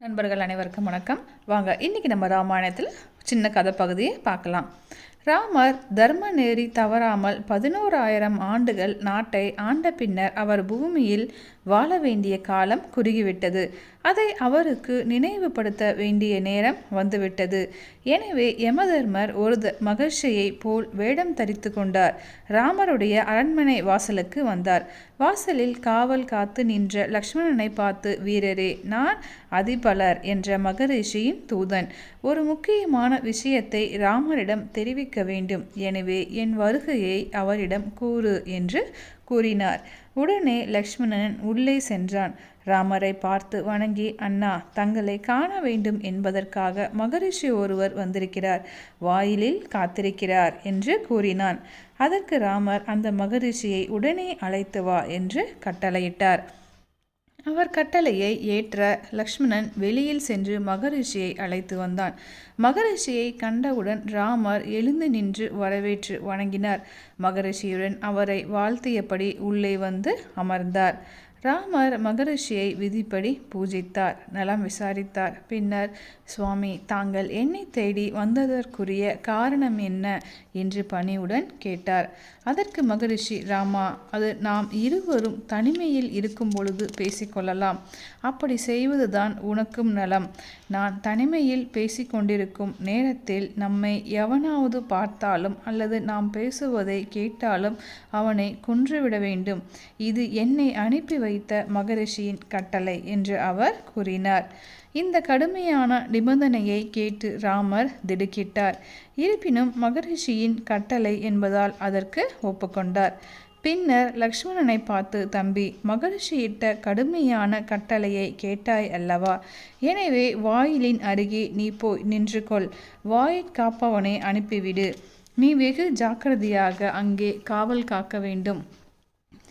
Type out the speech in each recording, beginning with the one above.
நண்பர்கள் அனைவருக்கும் வணக்கம். வாங்க இன்றைக்கி நம்ம ராமாயணத்தில் சின்ன கதை பகுதியை பார்க்கலாம். ராமர் தர்ம நெறி தவறாமல் பதினோராயிரம் ஆண்டுகள் நாட்டை ஆண்ட பின்னர் அவர் பூமியில் வாழ வேண்டிய காலம் குறுகிவிட்டது. அதை அவருக்கு நினைவுபடுத்த வேண்டிய நேரம் வந்துவிட்டது. எனவே யமதர்மர் ஒரு த மகிழ்ச்சியை போல் வேடம் தரித்து கொண்டார். ராமருடைய அரண்மனை வாசலுக்கு வந்தார். வாசலில் காவல் காத்து நின்ற லக்ஷ்மணனை பார்த்து வீரரே நான் அதிபலர் என்ற மகரிஷியின் தூதன். ஒரு முக்கியமான விஷயத்தை ராமரிடம் தெரிவிக்க வேண்டும். எனவே என் வருகையை அவரிடம் கூறு என்று கூறினார். உடனே லக்ஷ்மணன் உள்ளே சென்றான். ராமரை பார்த்து வணங்கி அண்ணா தங்களை காண வேண்டும் என்பதற்காக மகரிஷி ஒருவர் வந்திருக்கிறார். வாயிலில் காத்திருக்கிறார் என்று கூறினான். அதற்கு ராமர் அந்த மகரிஷியை உடனே அழைத்து வா என்று கட்டளையிட்டார். அவர் கட்டளையை ஏற்ற லக்ஷ்மணன் வெளியில் சென்று மகரிஷியை அழைத்து வந்தான். மகரிஷியை கண்டவுடன் ராமர் எழுந்து நின்று வரவேற்று வணங்கினார். மகரிஷியுடன் அவரை வாழ்த்தியபடி உள்ளே வந்து அமர்ந்தார். ராமர் மகரிஷியை விதிப்படி பூஜித்தார் நலம் விசாரித்தார். பின்னர் சுவாமி தாங்கள் என்னை தேடி வந்ததற்குரிய காரணம் என்ன? என்று பணிவுடன் கேட்டார். அதற்கு மகரிஷி ராமா அது நாம் இருவரும் தனிமையில் இருக்கும் பொழுது பேசிக்கொள்ளலாம் அப்படி செய்வதுதான் உனக்கும் நலம். நான் தனிமையில் பேசிக்கொண்டிருக்கும் நேரத்தில் நம்மை எவனாவது பார்த்தாலும் அல்லது நாம் பேசுவதை கேட்டாலும் அவனை கொன்றுவிட வேண்டும். இது என்னை அனுப்பி வைத்த மகரிஷியின் கட்டளை என்று அவர் கூறினார். இந்த கடுமையான நிபந்தனையை கேட்டு ராமர் திடுக்கிட்டார். இருப்பினும் மகரிஷியின் கட்டளை என்பதால் அதற்கு ஒப்புக்கொண்டார். பின்னர் லக்ஷ்மணனை பார்த்து தம்பி மகரிஷியிட்ட கடுமையான கட்டளையை கேட்டாய் அல்லவா? எனவே வாயிலின் அருகே நீ போய் நின்று கொள். வாயில் காப்பவனை அனுப்பிவிடு. நீ வெகு ஜாக்கிரதையாக அங்கே காவல் காக்க வேண்டும்.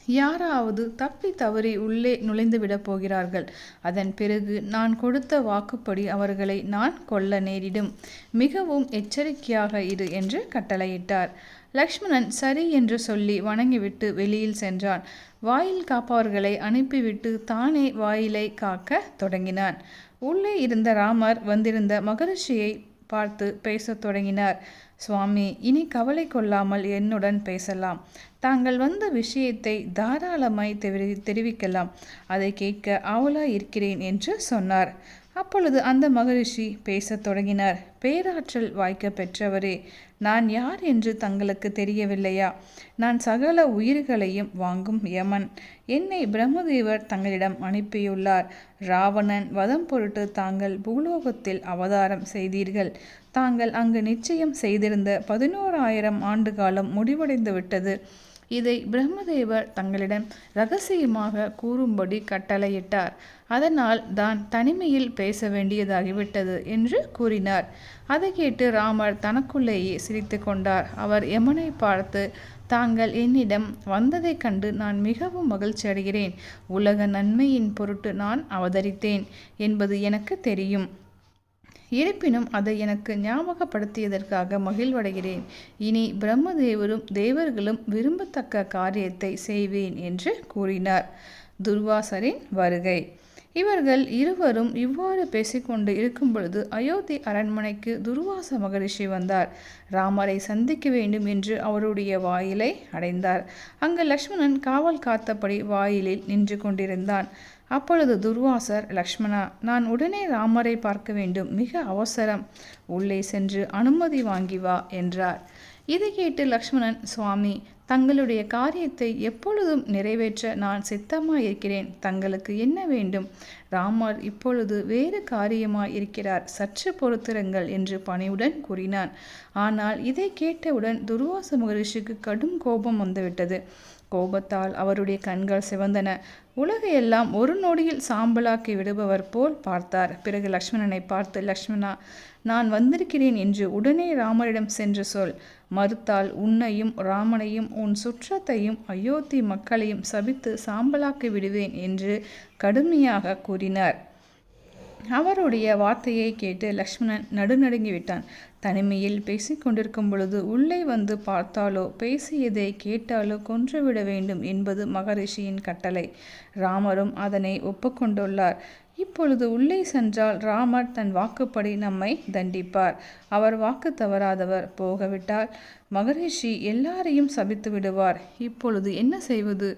யாராவது தப்பி தவறி உள்ளே நுழைந்துவிடப் போகிறார்கள். அதன் பிறகு நான் கொடுத்த வாக்குப்படி அவர்களை நான் கொல்ல நேரிடும். மிகவும் எச்சரிக்கையாக இரு என்று கட்டளையிட்டார். லக்ஷ்மணன் சரி என்று சொல்லி வணங்கிவிட்டு வெளியில் சென்றான். வாயில் காப்பவர்களை அனுப்பிவிட்டு தானே வாயிலை காக்க தொடங்கினான். உள்ளே இருந்த ராமர் வந்திருந்த மகரிஷியை பார்த்து பேசத் தொடங்கினார். சுவாமி இனி கவலை கொள்ளாமல் என்னுடன் பேசலாம். தாங்கள் வந்த விஷயத்தை தாராளமாய் தெரி தெரிவிக்கலாம். அதை கேட்க ஆவலாய் இருக்கிறேன் என்று சொன்னார். அப்பொழுது அந்த மகரிஷி பேசத் தொடங்கினார். பேராற்றல் வாய்க்க பெற்றவரே நான் யார் என்று தங்களுக்கு தெரியவில்லையா? நான் சகல உயிர்களையும் வாங்கும் யமன். என்னை பிரம்மதேவர் தங்களிடம் அனுப்பியுள்ளார். ராவணன் வதம் பொருட்டு தாங்கள் பூலோகத்தில் அவதாரம் செய்தீர்கள். தாங்கள் அங்கு நிச்சயம் செய்திருந்த பதினோராயிரம் ஆண்டு காலம் முடிவடைந்து விட்டது இதை பிரம்மதேவர் தங்களிடம் ரகசியமாக கூறும்படி கட்டளையிட்டார். அதனால் தான் தனிமையில் பேச வேண்டியதாகிவிட்டது என்று கூறினார். அதை கேட்டு ராமர் தனக்குள்ளேயே சிரித்து கொண்டார். அவர் யமனை பார்த்து தாங்கள் என்னிடம் வந்ததைக் கண்டு நான் மிகவும் மகிழ்ச்சி அடைகிறேன். உலக நன்மையின் பொருட்டு நான் அவதரித்தேன். என்பது எனக்கு தெரியும். இருப்பினும் அதை எனக்கு ஞாபகப்படுத்தியதற்காக மகிழ்வடைகிறேன். இனி பிரம்மதேவரும் தேவர்களும் விரும்பத்தக்க காரியத்தை செய்வேன் என்று கூறினார். துர்வாசரின் வருகை. இவர்கள் இருவரும் இவ்வாறு பேசிக்கொண்டு இருக்கும் பொழுது அயோத்தி அரண்மனைக்கு துர்வாச மகரிஷி வந்தார். ராமரை சந்திக்க வேண்டும் என்று அவருடைய வாயிலை அடைந்தார். அங்கு லக்ஷ்மணன் காவல் காத்தபடி வாயிலில் நின்று கொண்டிருந்தான். அப்பொழுது துர்வாசர் லக்ஷ்மணா நான் உடனே ராமரை பார்க்க வேண்டும். மிக அவசரம். உள்ளே சென்று அனுமதி வாங்கி வா என்றார். இதை கேட்டு லக்ஷ்மணன் சுவாமி தங்களுடைய காரியத்தை எப்பொழுதும் நிறைவேற்ற நான் சித்தமாக இருக்கிறேன் தங்களுக்கு என்ன வேண்டும்? ராமர் இப்பொழுது வேறு காரியமாய் இருக்கிறார் சற்று பொறுத்திருங்கள் என்று பணிவுடன் கூறினான். ஆனால் இதை கேட்டவுடன் துர்வாச மகரிஷிக்கு கடும் கோபம் வந்துவிட்டது. கோபத்தால் அவருடைய கண்கள் சிவந்தன. உலகையெல்லாம் ஒரு நொடியில் சாம்பலாக்கி விடுபவர் போல் பார்த்தார். பிறகு லக்ஷ்மணனை பார்த்து லக்ஷ்மணா நான் வந்திருக்கிறேன் என்று உடனே ராமரிடம் சென்று சொல். மறுத்தால் உன்னையும் ராமனையும் உன் சுற்றத்தையும் அயோத்தி மக்களையும் சபித்து சாம்பலாக்கி விடுவேன் என்று கடுமையாக கூறினார். அவருடைய வார்த்தையை கேட்டு லக்ஷ்மணன் நடுநடுங்கி விட்டான். தனிமையில் பேசிக்கொண்டிருக்கும் பொழுது உள்ளே வந்து பார்த்தாலோ பேசியதை கேட்டாலோ கொன்றுவிட வேண்டும் என்பது மகரிஷியின் கட்டளை. ராமரும் அதனை ஒப்புக்கொண்டுள்ளார் இப்பொழுது உள்ளே சென்றால் ராமர் தன் வாக்குப்படி நம்மை தண்டிப்பார். அவர் வாக்கு தவறாதவர் போகவிட்டால் மகரிஷி எல்லாரையும் சபித்து விடுவார். இப்பொழுது என்ன செய்வது?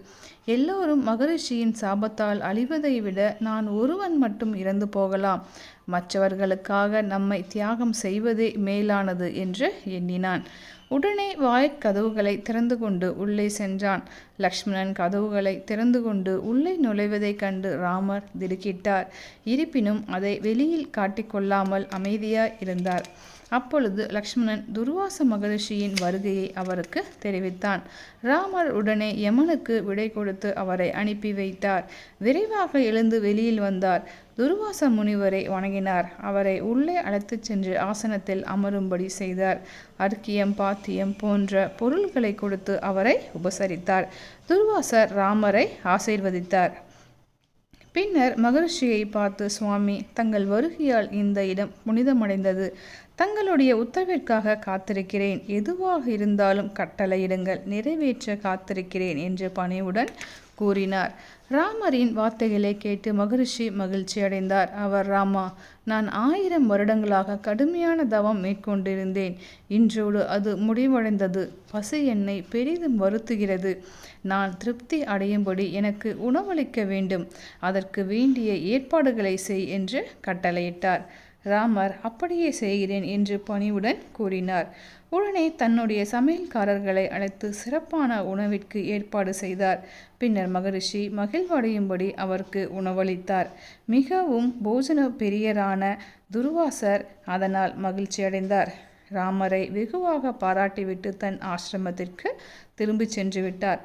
எல்லோரும் மகரிஷியின் சாபத்தால் அழிவதை விட நான் ஒருவன் மட்டும் இறந்து போகலாம். மற்றவர்களுக்காக நம்மை தியாகம் செய்வதே மேலானது என்று எண்ணினான். உடனே வாய்க்கதவுகளை திறந்து கொண்டு உள்ளே சென்றான். லக்ஷ்மணன் கதவுகளை திறந்து கொண்டு உள்ளே நுழைவதைக் கண்டு ராமர் திடுக்கிட்டார். இருப்பினும் அதை வெளியில் காட்டிக்கொள்ளாமல் அமைதியாய் இருந்தார். அப்பொழுது லக்ஷ்மணன் துர்வாச மகரிஷியின் வருகையை அவருக்கு தெரிவித்தான். ராமர் உடனே யமனுக்கு விடை கொடுத்து அவரை அனுப்பி வைத்தார். விரைவாக எழுந்து வெளியில் வந்தார். துர்வாச முனிவரை வணங்கினார். அவரை உள்ளே அழைத்துச் சென்று ஆசனத்தில் அமரும்படி செய்தார். அர்க்கியம் பாத்தியம் போன்ற பொருள்களை கொடுத்து அவரை உபசரித்தார். துர்வாசர் ராமரை ஆசீர்வதித்தார். பின்னர் மகரிஷியை பார்த்து சுவாமி தங்கள் வருகையால் இந்த இடம் புனிதமடைந்தது. தங்களுடைய உத்தரவிற்காக காத்திருக்கிறேன். எதுவாக இருந்தாலும் கட்டளையிடுங்கள். நிறைவேற்ற காத்திருக்கிறேன் என்று பணிவுடன் கூறினார். ராமரின் வார்த்தைகளை கேட்டு மகரிஷி மகிழ்ச்சி அடைந்தார். அவர் ராமா நான் ஆயிரம் வருடங்களாக கடுமையான தவம் மேற்கொண்டிருந்தேன். இன்றோடு அது முடிவடைந்தது. பசி என்னை பெரிதும் வருத்துகிறது. நான் திருப்தி அடையும்படி எனக்கு உணவளிக்க வேண்டும். அதற்கு வேண்டிய ஏற்பாடுகளை செய் என்று கட்டளையிட்டார். ராமர் அப்படியே செய்கிறேன் என்று பணிவுடன் கூறினார். உடனே தன்னுடைய சமையல்காரர்களை அழைத்து சிறப்பான உணவிற்கு ஏற்பாடு செய்தார். பின்னர் மகரிஷி மகிழ்வடையும்படி அவருக்கு உணவளித்தார். மிகவும் போஜன பெரியரான துர்வாசர் அதனால் மகிழ்ச்சியடைந்தார். ராமரை வெகுவாக பாராட்டிவிட்டு தன் ஆசிரமத்திற்கு திரும்பிச் சென்று விட்டார்.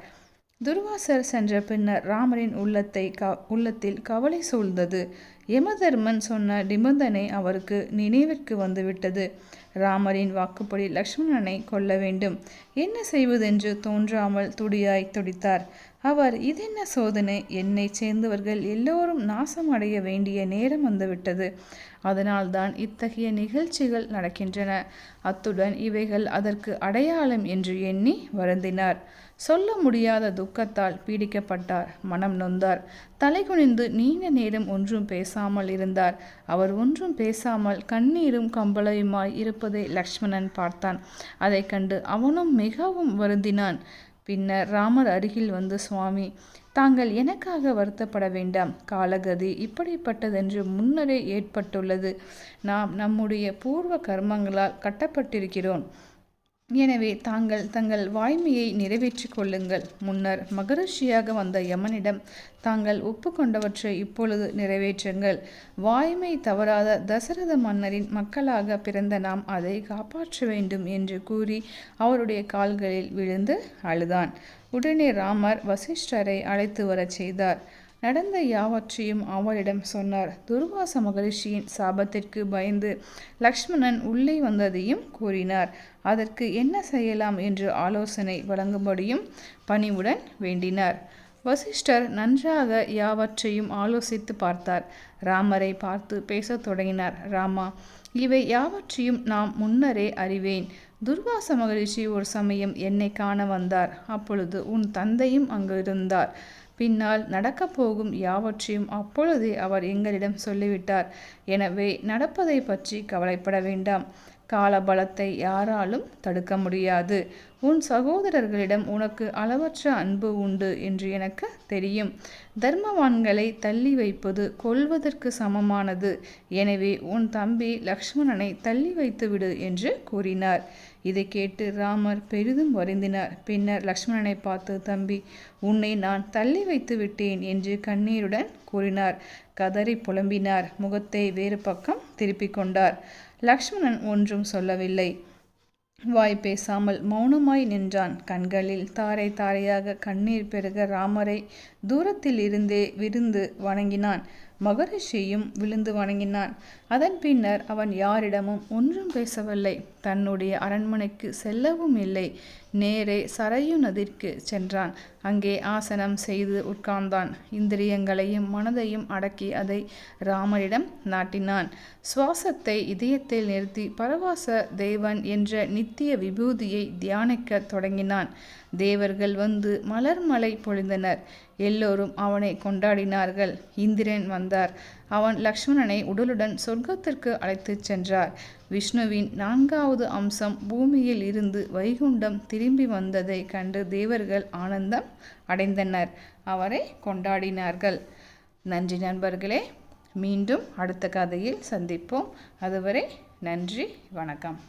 துர்வாசர் சென்ற பின்னர் ராமரின் உள்ளத்தை க உள்ளத்தில் கவலை சூழ்ந்தது. யமதர்மன் சொன்ன நிபந்தனை அவருக்கு நினைவிற்கு வந்துவிட்டது. ராமரின் வாக்குப்படி லக்ஷ்மணனை கொல்ல வேண்டும். என்ன செய்வதென்று தோன்றாமல் துடியாய் துடித்தார். அவர் இதென்ன சோதனை? என்னை சேர்ந்தவர்கள் எல்லோரும் நாசம் அடைய வேண்டிய நேரம் வந்துவிட்டது. அதனால்தான் இத்தகைய நிகழ்ச்சிகள் நடக்கின்றன. அத்துடன் இவைகள் அதற்கு அடையாளம் என்று எண்ணி வருந்தினார். சொல்ல முடியாத துக்கத்தால் பீடிக்கப்பட்டார். மனம் நொந்தார். தலைகுனிந்து நீண்ட நேரம் ஒன்றும் பேசாமல் இருந்தார். அவர் ஒன்றும் பேசாமல் கண்ணீரும் கம்பளையுமாய் இருப்பதை லக்ஷ்மணன் பார்த்தான். அதை கண்டு அவனும் மிகவும் வருந்தினான். பின்னர் ராமர் அருகில் வந்து சுவாமி தாங்கள் எனக்காக வருத்தப்பட வேண்டாம். காலகதி இப்படிப்பட்டதென்று முன்னரே ஏற்பட்டுள்ளது. நாம் நம்முடைய பூர்வ கர்மங்களால் கட்டப்பட்டிருக்கிறோம். எனவே தாங்கள் தங்கள் வாய்மையை நிறைவேற்றிக் கொள்ளுங்கள். முன்னர் மகரிஷியாக வந்த யமனிடம் தாங்கள் ஒப்புக்கொண்டவற்றை இப்பொழுது நிறைவேற்றுங்கள். வாய்மை தவறாத தசரத மன்னரின் மக்களாக பிறந்த நாம் அதை காப்பாற்ற வேண்டும் என்று கூறி அவருடைய கால்களில் விழுந்து அழுதான். உடனே ராமர் வசிஷ்டரை அழைத்து வரச் செய்தார். நடந்த யாவற்றையும் அவளிடம் சொன்னார். துர்வாச மகரிஷியின் சாபத்திற்கு பயந்து லக்ஷ்மணன் உள்ளே வந்ததையும் கூறினார். அதற்கு என்ன செய்யலாம் என்று ஆலோசனை வழங்கும்படியும் பணிவுடன் வேண்டினார். வசிஷ்டர் நன்றாக யாவற்றையும் ஆலோசித்து பார்த்தார். ராமரை பார்த்து பேசத் தொடங்கினார். ராமா இவை யாவற்றையும் நாம் முன்னரே அறிவேன். துர்வாச மகரிஷி ஒரு சமயம் என்னை காண வந்தார். அப்பொழுது உன் தந்தையும் அங்கு இருந்தார் பின்னால் நடக்கப் போகும் யாவற்றையும் அப்பொழுதே அவர் எங்களிடம் சொல்லிவிட்டார். எனவே நடப்பதை பற்றி கவலைப்பட வேண்டாம். காலபலத்தை யாராலும் தடுக்க முடியாது. உன் சகோதரர்களிடம் உனக்கு அளவற்ற அன்பு உண்டு என்று எனக்கு தெரியும். தர்மவான்களை தள்ளி வைப்பது கொள்வதற்கு சமமானது. எனவே உன் தம்பி லக்ஷ்மணனை தள்ளி வைத்துவிடு என்று கூறினார். இதை கேட்டு ராமர் பெரிதும் வருந்தினார். பின்னர் லக்ஷ்மணனை பார்த்து தம்பி உன்னை நான் தள்ளி வைத்து விட்டேன் என்று கண்ணீருடன் கூறினார். கதறி புலம்பினார். முகத்தை வேறு பக்கம் திருப்பிக் கொண்டார். லக்ஷ்மணன் ஒன்றும் சொல்லவில்லை. வாய் பேசாமல் மௌனமாய் நின்றான். கண்களில் தாரை தாரையாக கண்ணீர் பெருக ராமரை தூரத்தில் இருந்தே விருந்து வணங்கினான். மகரிஷியும் விழுந்து வணங்கினான். அதன் பின்னர் அவன் யாரிடமும் ஒன்றும் பேசவில்லை. தன்னுடைய அரண்மனைக்கு செல்லவும் இல்லை. நேரே சரையு நதிக்கு சென்றான். அங்கே ஆசனம் செய்து உட்கார்ந்தான். இந்திரியங்களையும் மனதையும் அடக்கி அதை ராமரிடம் நாட்டினான். சுவாசத்தை இதயத்தில் நிறுத்தி பரவாச தேவன் என்ற நித்திய விபூதியை தியானிக்க தொடங்கினான். தேவர்கள் வந்து மலர்மலை பொழிந்தனர். எல்லோரும் அவனை கொண்டாடினார்கள். இந்திரன் வந்தார். அவன் லக்ஷ்மணனை உடலுடன் சொர்க்கத்திற்கு அழைத்துச் சென்றார். விஷ்ணுவின் நான்காவது அம்சம் பூமியில் இருந்து வைகுண்டம் திரும்பி வந்ததை கண்டு தேவர்கள் ஆனந்தம் அடைந்தனர். அவரை கொண்டாடினார்கள். நன்றி நண்பர்களே மீண்டும் அடுத்த கதையில் சந்திப்போம். அதுவரை நன்றி வணக்கம்.